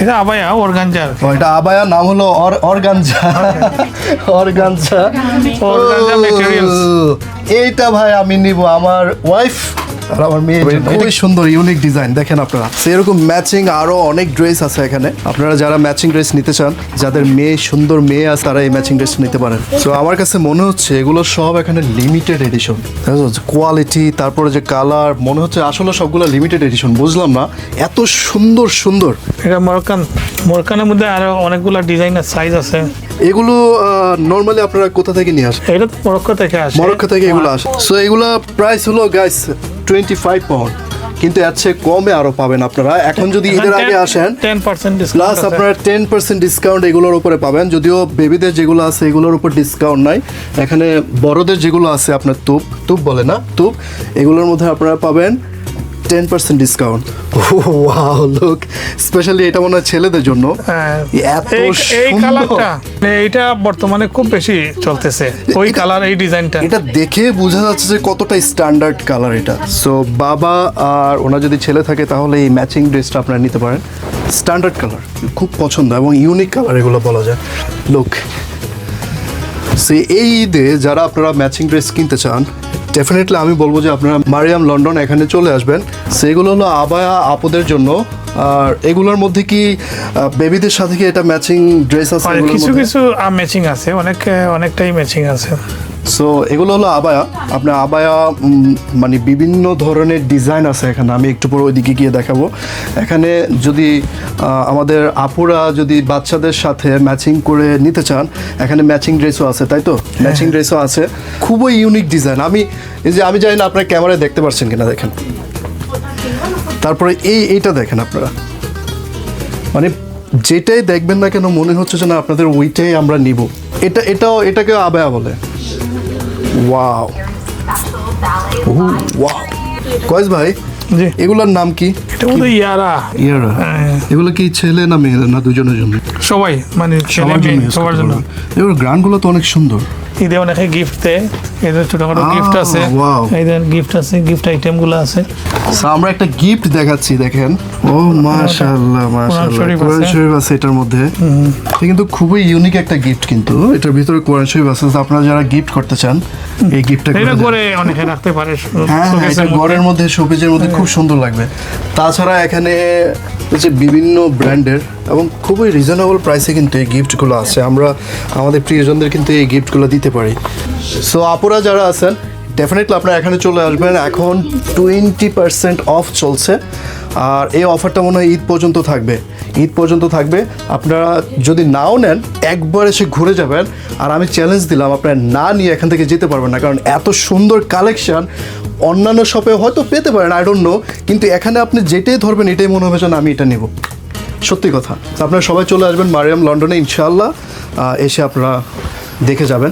এটা abaya organza এটা abaya নাম হলো অর- অর্গানজা অর্গানজা মেটেরিয়ালস এইটা ভাই আমি নিব। আমার ওয়াইফ আর আমার মেয়ে খুবই সুন্দর ইউনিক ডিজাইন দেখেন আপনারা। সেরকম ম্যাচিং আরও অনেক ড্রেস আছে এখানে। আপনারা যারা ম্যাচিং ড্রেস নিতে চান যাদের মেয়ে সুন্দর মেয়ে আছে তারা এই ম্যাচিং ড্রেস নিতে পারেন। তো আমার কাছে মনে হচ্ছে এগুলো সব এখানে লিমিটেড এডিশন কোয়ালিটি তারপরে যে কালার মনে হচ্ছে আসলে সবগুলো লিমিটেড এডিশন বুঝলাম না। এত সুন্দর সুন্দর। এটা মরক্কান মরক্কানের মধ্যে আরও অনেকগুলো ডিজাইনের সাইজ আছে। এগুলো নর্মালি আপনারা কোথা থেকে নিয়ে আসেন? এটা তো মরক্কো থেকে আসে। মরক্কো থেকে এগুলো আসে। সো এগুলো প্রাইস হলো গাইস টোয়েন্টি ফাইভ পাউন্ড কিন্তু এর চেয়ে কমে আরও পাবেন আপনারা। এখন যদি ঈদের আগে আসেন টেন পার্সেন্ট প্লাস আপনারা টেন পার্সেন্ট ডিসকাউন্ট এগুলোর উপরে পাবেন। যদিও বেবিদের যেগুলো আছে এগুলোর উপর ডিসকাউন্ট নাই। এখানে বড়দের যেগুলো আছে আপনার তুপ তুপ বলে না তুপ এগুলোর মধ্যে আপনারা পাবেন ten percent discount wow look specially এটা মনে হয় ছেলেদের জন্য। এত হ্যাঁ। এই কালারটা এইটা বর্তমানে খুব বেশি চলতেছে। ওই কালার এই ডিজাইনটা। এটা দেখে বোঝা যাচ্ছে যে কতটা স্ট্যান্ডার্ড কালার এটা। সো বাবা আর ওনার যদি ছেলে থাকে তাহলে এই ম্যাচিং ড্রেসটা আপনারা নিতে পারেন। স্ট্যান্ডার্ড কালার খুব পছন্দ এবং ইউনিক কালার এগুলো বলা যায়। লুক সে এই ঈদে যারা আপনারা ম্যাচিং ড্রেস কিনতে চান ডেফিনেটলি আমি বলব যে আপনারা মারিয়াম লন্ডন এখানে চলে আসবেন। সেগুলো হলো আবায়া আপদের জন্য। আর এগুলোর মধ্যে কি বেবিদের সাথে কি এটা ম্যাচিং ড্রেস আছে কিছু কিছু ম্যাচিং আছে। অনেক অনেকটাই ম্যাচিং আছে। সো এগুলো হলো আবায়া। আপনার আবায়া মানে বিভিন্ন ধরনের ডিজাইন আছে এখানে। আমি একটু পরে ওইদিকে গিয়ে দেখাবো। এখানে যদি আমাদের আপুরা যদি বাচ্চাদের সাথে ম্যাচিং করে নিতে চান এখানে ম্যাচিং ড্রেসও আছে তাই তো? ম্যাচিং ড্রেসও আছে। খুবই ইউনিক ডিজাইন আমি এই যে আমি জানি না আপনার ক্যামেরায় দেখতে পাচ্ছেন কিনা দেখেন। তারপরে এই এইটা দেখেন আপনারা। মানে যেটাই দেখবেন না কেন মনে হচ্ছে যে না আপনাদের ওইটাই আমরা নিব। এটা এটাও এটাকে আবায়া বলে। ওয়াও ওয়াও কয়েস ভাই জি। এগুলোর নাম কি? এটা মধ্যে ইয়ারা। ইয়ারা? হ্যাঁ। এগুলো কি ছেলে না মেয়ে না দুজনের জন্য? সবাই মানে ছেলে মেয়ে সবার জন্য। পারবেন। এগুলোর গ্রানগুলো তো অনেক সুন্দর। ঈদে অনেকে গিফট দেয়। এদের ছোটখাটো গিফট আছে। এদের গিফট আছে গিফট আছে। আমরা একটা গিফট দেখাচ্ছি দেখেন। ও মাশাআল্লাহ মাশাআল্লাহ। কোরআন শরীফ আছে এটার মধ্যে। এটা কিন্তু খুবই ইউনিক একটা গিফট কিন্তু। এটার ভিতরে কোরআন শরীফ আছে। আপনারা যারা গিফট করতে চান এই গিফটটা এটা করে অনেকে রাখতে পারে হ্যাঁ হ্যাঁ, এটা। ঘরের মধ্যে শোপিজের মধ্যে খুব সুন্দর লাগবে। তাছাড়া এখানে হচ্ছে বিভিন্ন ব্র্যান্ডের এবং খুবই রিজনেবল প্রাইসে কিন্তু এই গিফটগুলো আছে। আমরা আমাদের প্রিয়জনদের কিন্তু এই গিফটগুলো দিতে পারি। সো আপুরা যারা আছেন ডেফিনেটলি আপনারা এখানে চলে আসবেন। এখন টোয়েন্টি পার্সেন্ট অফ চলছে। আর এই অফারটা মনে হয় ঈদ পর্যন্ত থাকবে। ঈদ পর্যন্ত থাকবে। আপনারা যদি নাও নেন একবার এসে ঘুরে যাবেন। আর আমি চ্যালেঞ্জ দিলাম আপনারা না নিয়ে এখান থেকে যেতে পারবেন না। কারণ এত সুন্দর কালেকশান অন্যান্য শপে হয়তো পেতে পারেন আই ডোন্ট নো কিন্তু এখানে আপনি যেটাই ধরবেন এটাই মনে হবে যেন আমি এটা নেব। সত্যি কথা। আপনারা সবাই চলে আসবেন মারিয়াম লন্ডনে ইনশাআল্লাহ আহ, এসে আপনারা দেখে যাবেন।